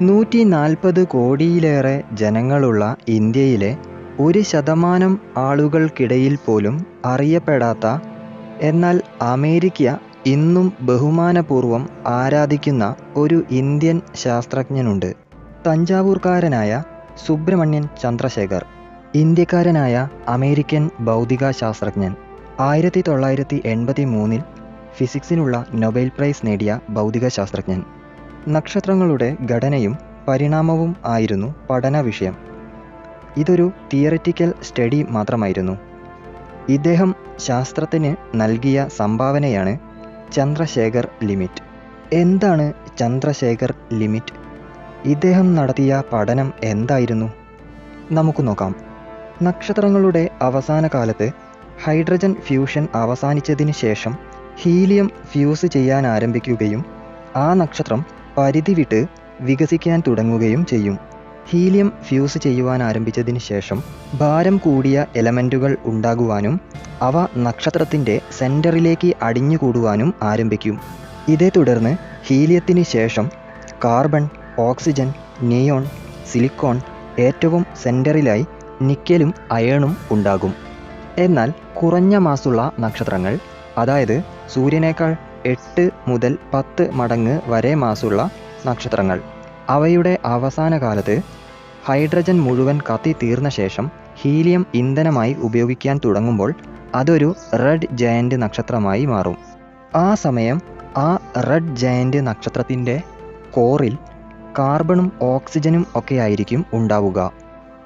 നൂറ്റി നാൽപ്പത് കോടിയിലേറെ ജനങ്ങളുള്ള ഇന്ത്യയിലെ ഒരു ശതമാനം ആളുകൾക്കിടയിൽ പോലും അറിയപ്പെടാത്ത എന്നാൽ അമേരിക്ക ഇന്നും ബഹുമാനപൂർവം ആരാധിക്കുന്ന ഒരു ഇന്ത്യൻ ശാസ്ത്രജ്ഞനുണ്ട്. തഞ്ചാവൂർക്കാരനായ സുബ്രഹ്മണ്യൻ ചന്ദ്രശേഖർ ഇന്ത്യക്കാരനായ അമേരിക്കൻ ഭൗതിക ശാസ്ത്രജ്ഞൻ ആയിരത്തി തൊള്ളായിരത്തി എൺപത്തി മൂന്നിൽ ഫിസിക്സിനുള്ള നൊബേൽ പ്രൈസ് നേടിയ ഭൗതിക ശാസ്ത്രജ്ഞൻ നക്ഷത്രങ്ങളുടെ ഘടനയും പരിണാമവും ആയിരുന്നു പഠന വിഷയം. ഇതൊരു തിയററ്റിക്കൽ സ്റ്റഡി മാത്രമായിരുന്നു. ഇദ്ദേഹം ശാസ്ത്രത്തിന് നൽകിയ സംഭാവനയാണ് ചന്ദ്രശേഖർ ലിമിറ്റ്. എന്താണ് ചന്ദ്രശേഖർ ലിമിറ്റ്? ഇദ്ദേഹം നടത്തിയ പഠനം എന്തായിരുന്നു? നമുക്ക് നോക്കാം. നക്ഷത്രങ്ങളുടെ അവസാന കാലത്ത് ഹൈഡ്രജൻ ഫ്യൂഷൻ അവസാനിച്ചതിന് ശേഷം ഹീലിയം ഫ്യൂസ് ചെയ്യാൻ ആരംഭിക്കുകയും ആ നക്ഷത്രം പരിധി വിട്ട് വികസിക്കാൻ തുടങ്ങുകയും ചെയ്യും. ഹീലിയം ഫ്യൂസ് ചെയ്യുവാൻ ആരംഭിച്ചതിന് ശേഷം ഭാരം കൂടിയ എലമെന്റുകൾ ഉണ്ടാകുവാനും അവ നക്ഷത്രത്തിന്റെ സെന്ററിലേക്ക് അടിഞ്ഞുകൂടുവാനും ആരംഭിക്കും. ഇതേ തുടർന്ന് ഹീലിയത്തിന് ശേഷം കാർബൺ ഓക്സിജൻ നിയോൺ സിലിക്കോൺ ഏറ്റവും സെന്ററിലായി നിക്കലും അയണും ഉണ്ടാകും. എന്നാൽ കുറഞ്ഞ മാസുള്ള നക്ഷത്രങ്ങൾ അതായത് സൂര്യനേക്കാൾ എട്ട് മുതൽ പത്ത് മടങ്ങ് വരെ മാസുള്ള നക്ഷത്രങ്ങൾ. അവയുടെ അവസാന കാലത്ത് ഹൈഡ്രജൻ മുഴുവൻ കത്തി തീർന്ന ശേഷം ഹീലിയം ഇന്ധനമായി ഉപയോഗിക്കാൻ തുടങ്ങുമ്പോൾ അതൊരു റെഡ് ജയന്റ് നക്ഷത്രമായി മാറും. ആ സമയം ആ റെഡ് ജയന്റ് നക്ഷത്രത്തിന്റെ കോറിൽ കാർബണും ഓക്സിജനും ഒക്കെ ആയിരിക്കും ഉണ്ടാവുക.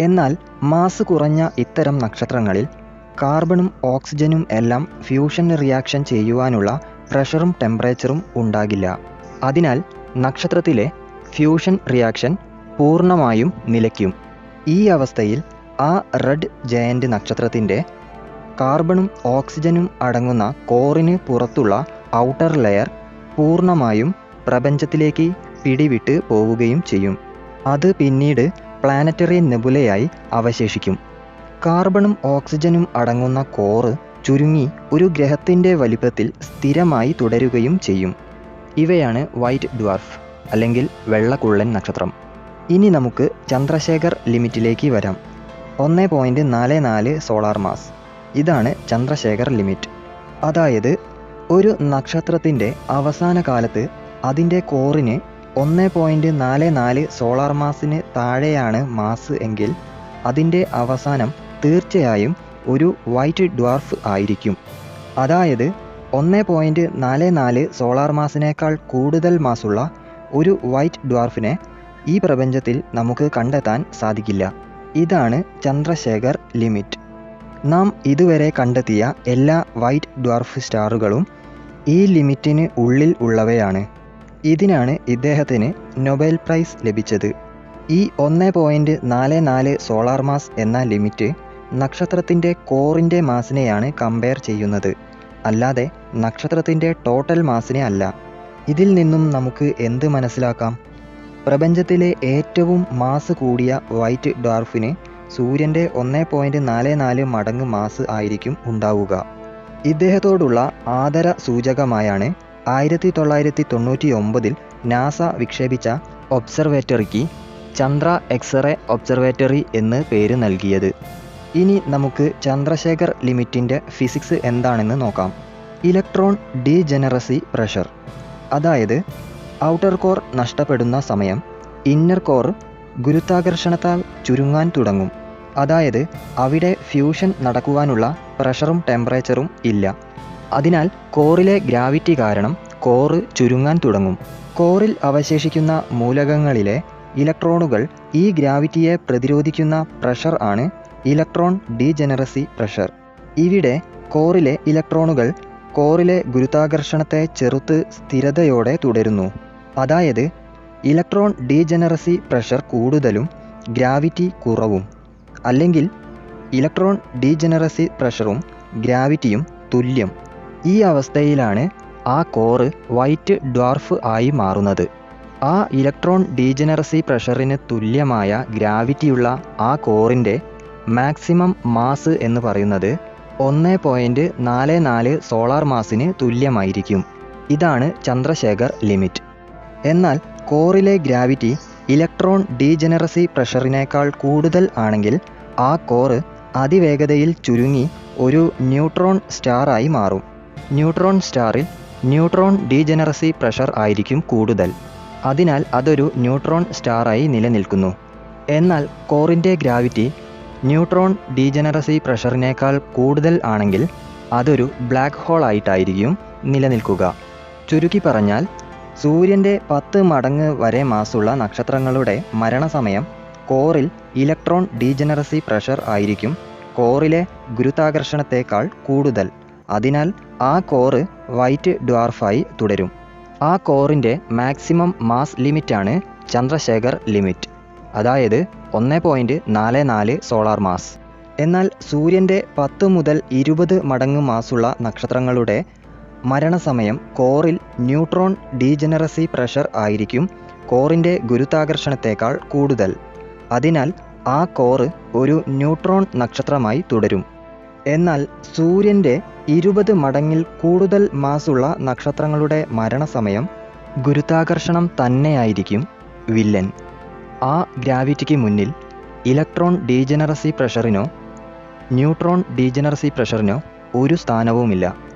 എന്നാൽ മാസ് കുറഞ്ഞ ഇത്തരം നക്ഷത്രങ്ങളിൽ കാർബണും ഓക്സിജനും എല്ലാം ഫ്യൂഷൻ റിയാക്ഷൻ ചെയ്യുവാനുള്ള പ്രഷറും ടെമ്പറേച്ചറും ഉണ്ടാകില്ല. അതിനാൽ നക്ഷത്രത്തിലെ ഫ്യൂഷൻ റിയാക്ഷൻ പൂർണമായും നിലയ്ക്കും. ഈ അവസ്ഥയിൽ ആ റെഡ് ജയന്റ് നക്ഷത്രത്തിന്റെ കാർബണും ഓക്സിജനും അടങ്ങുന്ന കോറിന് പുറത്തുള്ള ഔട്ടർ ലെയർ പൂർണമായും പ്രപഞ്ചത്തിലേക്ക് പിടിവിട്ട് പോവുകയും ചെയ്യും. അത് പിന്നീട് പ്ലാനറ്ററി നെബുലയായി അവശേഷിക്കും. കാർബണും ഓക്സിജനും അടങ്ങുന്ന കോറ് ചുരുങ്ങി ഒരു ഗ്രഹത്തിന്റെ വലിപ്പത്തിൽ സ്ഥിരമായി തുടരുകയും ചെയ്യും. ഇവയാണ് വൈറ്റ് ഡ്വാർഫ് അല്ലെങ്കിൽ വെള്ളക്കുള്ളൻ നക്ഷത്രം. ഇനി നമുക്ക് ചന്ദ്രശേഖർ ലിമിറ്റിലേക്ക് വരാം. ഒന്ന് പോയിന്റ് നാല് നാല് സോളാർ മാസ്. ഇതാണ് ചന്ദ്രശേഖർ ലിമിറ്റ്. അതായത് ഒരു നക്ഷത്രത്തിന്റെ അവസാന കാലത്ത് അതിന്റെ കോറിന് ഒന്ന് പോയിന്റ് നാല് നാല് സോളാർ മാസിന് താഴെയാണ് മാസ് എങ്കിൽ അതിന്റെ അവസാനം തീർച്ചയായും ഒരു വൈറ്റ് ഡ്വാർഫ് ആയിരിക്കും. അതായത് ഒന്ന് പോയിന്റ് നാല് നാല് സോളാർ മാസിനേക്കാൾ കൂടുതൽ മാസുള്ള ഒരു വൈറ്റ് ഡ്വാർഫിനെ ഈ പ്രപഞ്ചത്തിൽ നമുക്ക് കണ്ടെത്താൻ സാധിക്കില്ല. ഇതാണ് ചന്ദ്രശേഖർ ലിമിറ്റ്. നാം ഇതുവരെ കണ്ടെത്തിയ എല്ലാ വൈറ്റ് ഡ്വാർഫ് സ്റ്റാറുകളും ഈ ലിമിറ്റിന് ഉള്ളിൽ ഉള്ളവയാണ്. ഇതിനാണ് ഇദ്ദേഹത്തിന് നൊബേൽ പ്രൈസ് ലഭിച്ചത്. ഈ ഒന്ന് പോയിന്റ് നാല് നാല് സോളാർ മാസ് എന്ന ലിമിറ്റ് നക്ഷത്രത്തിന്റെ കോറിന്റെ മാസിനെയാണ് കമ്പയർ ചെയ്യുന്നത്. അല്ലാതെ നക്ഷത്രത്തിന്റെ ടോട്ടൽ മാസിനെ അല്ല. ഇതിൽ നിന്നും നമുക്ക് എന്ത് മനസ്സിലാക്കാം? പ്രപഞ്ചത്തിലെ ഏറ്റവും മാസ് കൂടിയ വൈറ്റ് ഡാർഫിന് സൂര്യന്റെ ഒന്നേ പോയിന്റ് നാല് നാല് മടങ്ങ് മാസ് ആയിരിക്കും ഉണ്ടാവുക. ഇദ്ദേഹത്തോടുള്ള ആദര സൂചകമായാണ് ആയിരത്തി തൊള്ളായിരത്തി തൊണ്ണൂറ്റി ഒമ്പതിൽ നാസ വിക്ഷേപിച്ച ഒബ്സർവേറ്ററിക്ക് ചന്ദ്ര എക്സ്റേ ഒബ്സർവേറ്ററി എന്ന് പേര് നൽകിയത്. ഇനി നമുക്ക് ചന്ദ്രശേഖർ ലിമിറ്റിന്റെ ഫിസിക്സ് എന്താണെന്ന് നോക്കാം. Electron degeneracy pressure. അതായത് ഔട്ടർ കോർ നഷ്ടപ്പെടുന്ന സമയം ഇന്നർ കോർ ഗുരുത്വാകർഷണത്താൽ ചുരുങ്ങാൻ തുടങ്ങും. അതായത് അവിടെ ഫ്യൂഷൻ നടക്കുവാനുള്ള പ്രഷറും ടെമ്പറേച്ചറും ഇല്ല. അതിനാൽ കോറിലെ ഗ്രാവിറ്റി കാരണം കോറ് ചുരുങ്ങാൻ തുടങ്ങും. കോറിൽ അവശേഷിക്കുന്ന മൂലകങ്ങളിലെ ഇലക്ട്രോണുകൾ ഈ ഗ്രാവിറ്റിയെ പ്രതിരോധിക്കുന്ന പ്രഷർ ആണ് ഇലക്ട്രോൺ ഡീജനറസി പ്രഷർ. ഇവിടെ കോറിലെ ഇലക്ട്രോണുകൾ കോറിലെ ഗുരുത്വാകർഷണത്തെ ചെറുത്ത് സ്ഥിരതയോടെ തുടരുന്നു. അതായത് ഇലക്ട്രോൺ ഡീജനറസി പ്രഷർ കൂടുതലും ഗ്രാവിറ്റി കുറവും അല്ലെങ്കിൽ ഇലക്ട്രോൺ ഡീജനറസി പ്രഷറും ഗ്രാവിറ്റിയും തുല്യം. ഈ അവസ്ഥയിലാണ് ആ കോറ് വൈറ്റ് ഡ്വാർഫ് ആയി മാറുന്നത്. ആ ഇലക്ട്രോൺ ഡീജനറസി പ്രഷറിന് തുല്യമായ ഗ്രാവിറ്റിയുള്ള ആ കോറിന്റെ മാക്സിമം മാസ് എന്ന് പറയുന്നത് ഒന്ന് പോയിന്റ് നാല് നാല് സോളാർ മാസിന് തുല്യമായിരിക്കും. ഇതാണ് ചന്ദ്രശേഖർ ലിമിറ്റ്. എന്നാൽ കോറിലെ ഗ്രാവിറ്റി ഇലക്ട്രോൺ ഡീജനറസി പ്രഷറിനേക്കാൾ കൂടുതൽ ആണെങ്കിൽ ആ കോറ് അതിവേഗതയിൽ ചുരുങ്ങി ഒരു ന്യൂട്രോൺ സ്റ്റാറായി മാറും. ന്യൂട്രോൺ സ്റ്റാറിൽ ന്യൂട്രോൺ ഡീജനറസി പ്രഷർ ആയിരിക്കും കൂടുതൽ. അതിനാൽ അതൊരു ന്യൂട്രോൺ സ്റ്റാറായി നിലനിൽക്കുന്നു. എന്നാൽ കോറിന്റെ ഗ്രാവിറ്റി ന്യൂട്രോൺ ഡീജനറസി പ്രഷറിനേക്കാൾ കൂടുതൽ ആണെങ്കിൽ അതൊരു ബ്ലാക്ക് ഹോൾ ആയിട്ടായിരിക്കും നിലനിൽക്കുക. ചുരുക്കി പറഞ്ഞാൽ സൂര്യന്റെ പത്ത് മടങ്ങ് വരെ മാസുള്ള നക്ഷത്രങ്ങളുടെ മരണസമയം കോറിൽ ഇലക്ട്രോൺ ഡീജനറസി പ്രഷർ ആയിരിക്കും കോറിലെ ഗുരുത്വാകർഷണത്തേക്കാൾ കൂടുതൽ. അതിനാൽ ആ കോറ് വൈറ്റ് ഡ്വാർഫായി തുടരും. ആ കോറിന്റെ മാക്സിമം മാസ് ലിമിറ്റാണ് ചന്ദ്രശേഖർ ലിമിറ്റ്. അതായത് ഒന്ന് പോയിന്റ് നാല് നാല് സോളാർ മാസ്. എന്നാൽ സൂര്യന്റെ പത്ത് മുതൽ ഇരുപത് മടങ്ങ് മാസുള്ള നക്ഷത്രങ്ങളുടെ മരണസമയം കോറിൽ ന്യൂട്രോൺ ഡീജനറസി പ്രഷർ ആയിരിക്കും കോറിന്റെ ഗുരുത്വാകർഷണത്തേക്കാൾ കൂടുതൽ. അതിനാൽ ആ കോറ് ഒരു ന്യൂട്രോൺ നക്ഷത്രമായി തുടരും. എന്നാൽ സൂര്യന്റെ ഇരുപത് മടങ്ങിൽ കൂടുതൽ മാസുള്ള നക്ഷത്രങ്ങളുടെ മരണസമയം ഗുരുത്വാകർഷണം തന്നെയായിരിക്കും വില്ലൻ. ആ ഗ്രാവിറ്റിക്ക് മുന്നിൽ ഇലക്ട്രോൺ ഡീജനറസി പ്രഷറിനോ ന്യൂട്രോൺ ഡീജനറസി പ്രഷറിനോ ഒരു സ്ഥാനവുമില്ല.